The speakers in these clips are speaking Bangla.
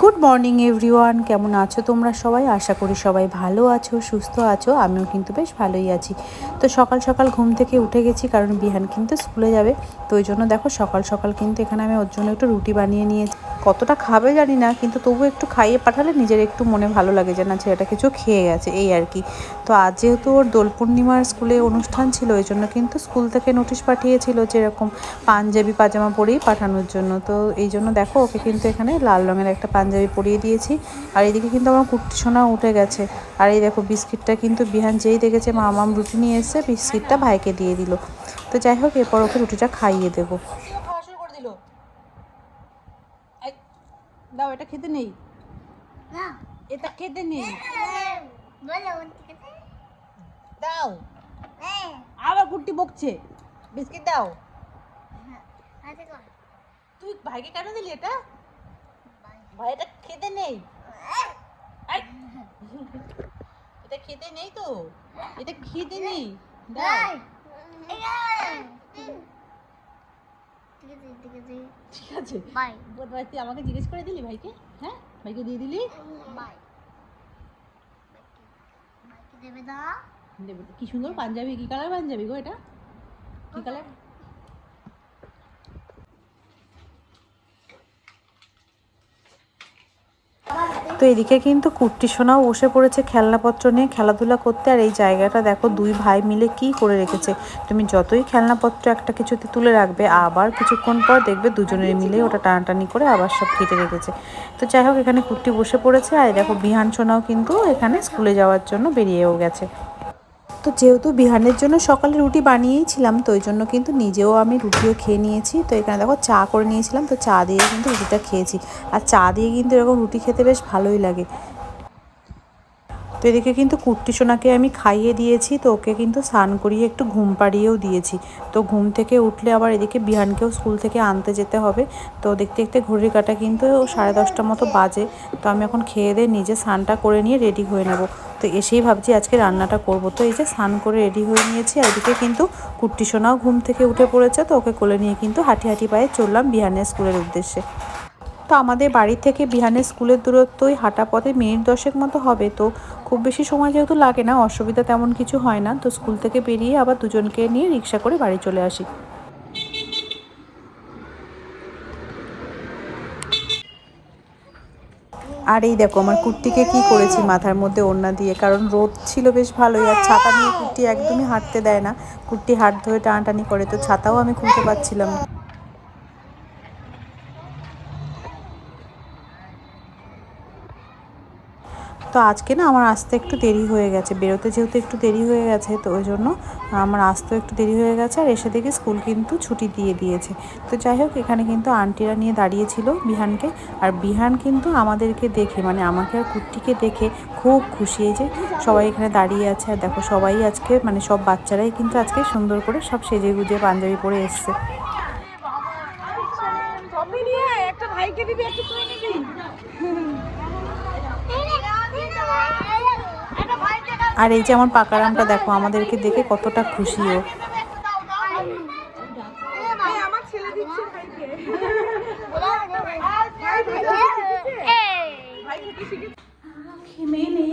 গুড মর্নিং এভরিওয়ান কেমন আছো তোমরা সবাই? আশা করি সবাই ভালো আছো, সুস্থ আছো। আমিও কিন্তু বেশ ভালোই আছি। তো সকাল সকাল ঘুম থেকে উঠে গেছি, কারণ বিহান কিন্তু স্কুলে যাবে। তো ওই জন্য দেখো সকাল সকাল কিন্তু এখানে আমি ওর জন্য একটু রুটি বানিয়ে নিয়েছি। কতটা খাবে জানি না, কিন্তু তবু একটু খাইয়ে পাঠালে নিজের একটু মনে ভালো লাগে যে, না, ছেলেটা কিছু খেয়ে গেছে, এই আর কি। তো আজ যেহেতু ওর দোল পূর্ণিমার স্কুলে অনুষ্ঠান ছিল, ওই জন্য কিন্তু স্কুল থেকে নোটিশ পাঠিয়েছিল যে, এরকম পাঞ্জাবি পাজামা পরেই পাঠানোর জন্য। তো এই জন্য দেখো ওকে কিন্তু এখানে লাল রঙের একটা পাঞ্জাবি পরিয়ে দিয়েছি। আর এদিকে কিন্তু আমার কুর্তি সোনা উঠে গেছে। আর এই দেখো বিস্কিটটা কিন্তু বিহান যেই দেখেছে মা মাম রুটি নিয়ে এসে বিস্কিটটা ভাইকে দিয়ে দিল। তো যাই হোক এরপর ওকে রুটিটা খাইয়ে দেবো। দাও এটা খেতে নেই? এটা খেতে নেই? বলো দাও। হ্যাঁ। আবার কুট্টি বকছে। বিস্কিট দাও। হাতে তুই ভাইকে কেন দিলি এটা? ভাই এটা খেতে নেই। এটা খেতে নেই তো? এটা খেতে নেই। ঠিক আছে বোধহয় তুই আমাকে জিজ্ঞেস করে দিলি ভাইকে? হ্যাঁ? ভাইকে দিয়ে দিলি? বাই। দেবে দা দেবে। কি সুন্দর পাঞ্জাবি কি কালার পাঞ্জাবি গো এটা? কি কালার? তো এদিকে কিন্তু কুর্তি সোনাও বসে পড়েছে খেলনাপত্র নিয়ে খেলাধুলা করতে। আর এই জায়গাটা দেখো, দুই ভাই মিলে কি করে রেখেছে। তুমি যতই খেলনাপত্র একটা কিছুতে তুলে রাখবে, আবার কিছুক্ষণ পর দেখবে দুজনের মিলে ওটা টানাটানি করে আবার সব কেটে রেখেছে। তো যাই হোক, এখানে কুর্তি বসে পড়েছে। আর দেখো, বিহান সোনাও কিন্তু এখানে স্কুলে যাওয়ার জন্য বেরিয়েও গেছে। তো যেহেতু বিহানের জন্য সকালে রুটি বানিয়েইছিলাম তো ওই জন্য কিন্তু নিজেও আমি রুটিও খেয়ে নিয়েছি। তো এখানে দেখো চা করে নিয়েছিলাম, তো চা দিয়ে কিন্তু রুটিটা খেয়েছি। আর চা দিয়ে কিন্তু এরকম রুটি খেতে বেশ ভালোই লাগে। তো এদিকে কিন্তু কুর্তি সোনাকে আমি খাইয়ে দিয়েছি, তো ওকে কিন্তু স্নান করিয়ে একটু ঘুম পাড়িয়েও দিয়েছি। তো ঘুম থেকে উঠলে আবার এদিকে বিহানকেও স্কুল থেকে আনতে যেতে হবে। তো দেখতে দেখতে ঘড়ির কাটা কিন্তু সাড়ে দশটার মতো বাজে। তো আমি এখন খেয়ে দিয়ে নিজে স্নানটা করে নিয়ে রেডি হয়ে নেব। তো এসেই ভাবছি আজকে রান্নাটা করব। তো এই যে স্নান করে রেডি হয়ে নিয়েছি, আর এদিকে কিন্তু কুর্তি সোনাও ঘুম থেকে উঠে পড়েছে। তো ওকে কোলে নিয়ে কিন্তু হাঁটি হাঁটি পায়ে চললাম বিহানের স্কুলের উদ্দেশ্যে। তো আমাদের বাড়ি থেকে বিহানের স্কুলের দূরত্বই হাঁটা পথে মিনিট দশেক মতো হবে। তো খুব বেশি সময় যেহেতু লাগে না, অসুবিধা তেমন কিছু হয় না। তো স্কুল থেকে বেরিয়ে আবার দুজনকে নিয়ে রিক্সা করে বাড়ি চলে আসি। আর এই দেখো, আমার কুর্তিকে কি করেছি মাথার মধ্যে ওড়না দিয়ে। কারণ রোদ ছিল বেশ ভালোই, আর ছাতা নিয়ে কুর্তি একদমই হাঁটতে দেয় না। কুর্তি হাত ধরে টানাটানি করে, তো ছাতাও আমি খুলতে পারছিলাম তো আজকে না আমার আসতে একটু দেরি হয়ে গেছে। বেরোতে যেহেতু একটু দেরি হয়ে গেছে, তো ওই জন্য আমার আসতেও একটু দেরি হয়ে গেছে আর এসে দেখি স্কুল কিন্তু ছুটি দিয়ে দিয়েছে। তো যাই হোক, এখানে কিন্তু আন্টিরা নিয়ে দাঁড়িয়েছিল বিহানকে আর বিহান কিন্তু আমাদেরকে দেখে মানে আমাকে আর কুট্টিকে দেখে খুব খুশি। যে সবাই এখানে দাঁড়িয়ে আছে আর দেখো সবাই আজকে মানে সব বাচ্চারাই কিন্তু আজকে সুন্দর করে সব সেজে গুজে পাঞ্জাবি পরে এসছে একটা ভাইকে দিবি একটা তুই নিবি আর এই যে আমার পাকারামটা দেখো আমাদেরকে দেখে কতটা খুশি ও আমার ছেলে দিচ্ছে ভাইকে মেনে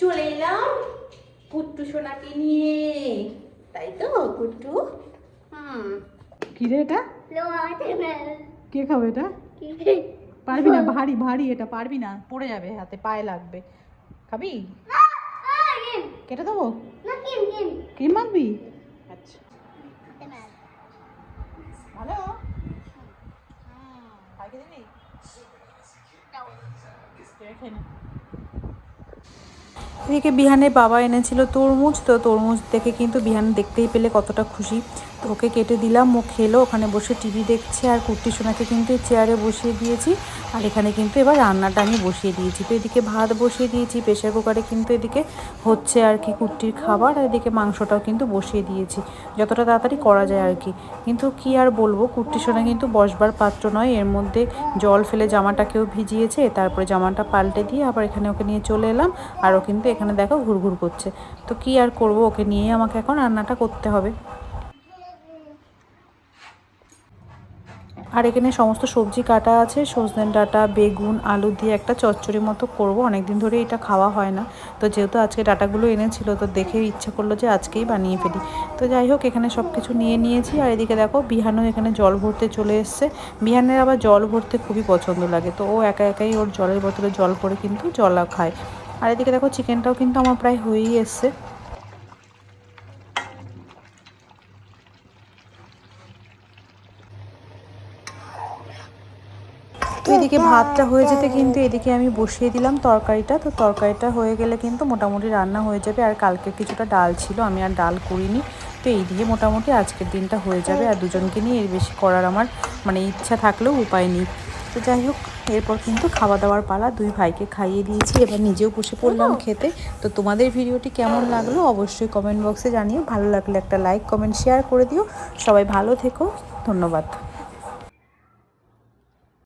চলে এলাম কুট্টু সোনাকে নিয়ে। তাই তো কুট্টু? হুম। কি রে এটা? কে খাবে এটা? পারবি না ভারী ভারী এটা পারবি না পড়ে যাবে হাতে পায়ে লাগবে। খাবি? কেটে দেবো? ক্রিম মাখবি আচ্ছা। ভালো দিবি এদিকে বিহানের বাবা এনেছিল তরমুজ তো তরমুজ দেখে কিন্তু বিহান দেখতেই পেলে কতটা খুশি। তো ওকে কেটে দিলাম, ও খেলো, ওখানে বসে টিভি দেখছে আর কুর্তি সোনাকে কিন্তু চেয়ারে বসিয়ে দিয়েছি। আর এখানে কিন্তু এবার রান্নাটা আমি বসিয়ে দিয়েছি। তো এদিকে ভাত বসিয়ে দিয়েছি প্রেশার কুকারে কিন্তু এদিকে হচ্ছে আর কি কুর্তির খাবার, আর এদিকে মাংসটাও কিন্তু বসিয়ে দিয়েছি। যতটা তাড়াতাড়ি করা যায় আর কি। কিন্তু কি আর বলব, কুর্তি সোনা কিন্তু বসবার পাত্র নয়, এর মধ্যে জল ফেলে জামাটাকেও ভিজিয়েছে, তারপরে জামাটা পাল্টে দিয়ে আবার এখানে ওকে নিয়ে চলে এলাম। আর ও কিন্তু এখানে দেখো ঘুরঘুর করছে। তো কি আর করব, ওকে নিয়ে আমাকে এখন রান্নাটা করতে হবে। আর এখানে সমস্ত সবজি কাটা আছে, সজনে ডাঁটা, বেগুন, আলু দিয়ে একটা চচ্চড়ি মতো করব। অনেক দিন ধরে এটা খাওয়া হয় না। তো যেহেতু আজকে ডাটাগুলো এনেছিল, তো দেখে ইচ্ছা করল যে আজকেই বানিয়ে ফেলি। তো যাই হোক, এখানে সব কিছু নিয়ে নিয়েছি। আর এদিকে দেখো, বিহানও এখানে জল ভরতে চলে এসছে। বিহানের আবার জল ভরতে খুবই পছন্দ লাগে। তো ও একা একাই ওর জলের বোতলে জল ভরে কিন্তু জল খায়। আর এদিকে দেখো, চিকেনটাও কিন্তু আমার প্রায় হয়েই এসছে। এদিকে ভাতটা হয়ে যেতে কিন্তু এদিকে আমি বসিয়ে দিলাম তরকারিটা। তো তরকারিটা হয়ে গেলে কিন্তু মোটামুটি রান্না হয়ে যাবে। আর কালকে কিছুটা ডাল ছিল আমি আর ডাল করিনি। তো এই দিয়ে মোটামুটি আজকের দিনটা হয়ে যাবে। আর দুজনকে নিয়ে এর বেশি করার আমার মানে ইচ্ছা থাকলেও উপায় নেই। তো যাই হোক এরপর কিন্তু খাওয়া দাওয়ার পালা দুই ভাইকে খাইয়ে দিয়েছি। এবার নিজেও বসে পড়লাম খেতে। তো তোমাদের ভিডিওটি কেমন লাগল অবশ্যই কমেন্ট বক্সে জানিও। ভালো লাগলে একটা লাইক কমেন্ট শেয়ার করে দিও। সবাই ভালো থেকো। ধন্যবাদ।